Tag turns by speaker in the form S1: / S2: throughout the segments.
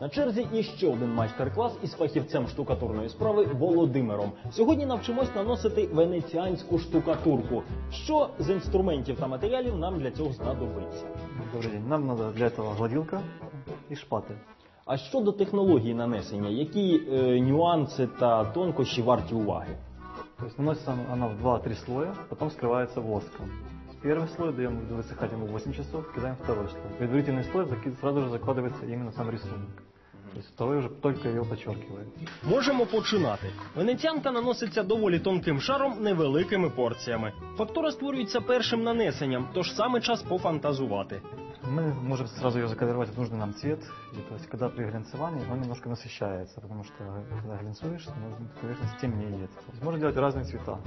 S1: На черзі іще один майстер-клас із фахівцем штукатурної справи Володимиром. Сьогодні навчимось наносити венеціанську штукатурку. Що з інструментів та матеріалів нам для цього знадобиться?
S2: Добрый день. Нам надо для этого гладилка и шпатель.
S1: А щодо технології нанесення, які е, нюанси та тонкощі варті уваги?
S2: То есть наносится она в 2-3 слоя, потом скрывается воском. Первый слой даем высыхать ему 8 часов, кидаем второй слой. Предварительный слой заки- сразу же закладывается именно сам рисунок. То есть второй уже только его подчеркивает.
S1: Можемо починати. Венеціанка наноситься доволі тонким шаром невеликими порціями. Фактура створюється першим нанесенням, тож саме час пофантазувати.
S2: Мы можем сразу ее закадрировать в нужный нам цвет. И, то есть, когда при глянцевании он немножко насыщается, потому что когда глянцуешь, то поверхность темнеет. То есть, можно делать разные цвета.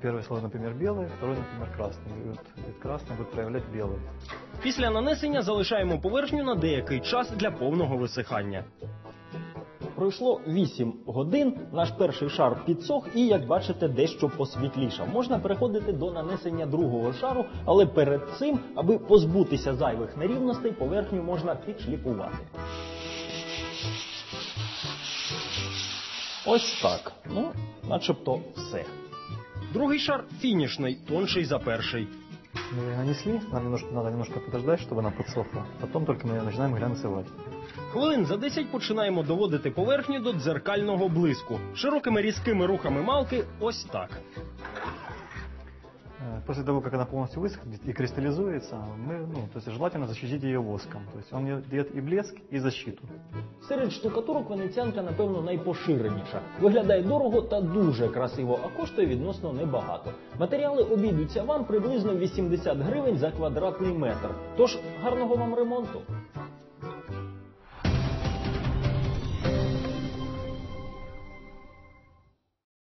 S2: Первый слой, например, белый, второй, например, красный. И вот этот красный будет проявлять белый.
S1: Після нанесення залишаємо поверхню на деякий час для повного висихання. Пройшло 8 годин, наш перший шар підсох і, як бачите, дещо посвітлішав. Можна переходити до нанесення другого шару, але перед цим, аби позбутися зайвих нерівностей, поверхню можна підшліфувати. Ось так. Ну, начебто все. Другий шар фінішний, тонший за перший
S2: Мы её нанесли, нам немножко, надо немножко подождать, чтобы она подсохла. Потом только мы начинаем глянцевать.
S1: Хвилин за 10 починаємо доводити поверхню до дзеркального блиску. Широкими різкими рухами малки ось так.
S2: Э, После того, как она полностью высохнет и кристаллизуется, мы, ну, то есть желательно защитить ее воском. То есть он ей дает и блеск, и защиту.
S1: Серед штукатурок венеціанка, напевно, найпоширеніша. Виглядає дорого та дуже красиво, а коштує відносно небагато. Матеріали обійдуться вам приблизно 80 гривень за квадратний метр. Тож гарного вам ремонту!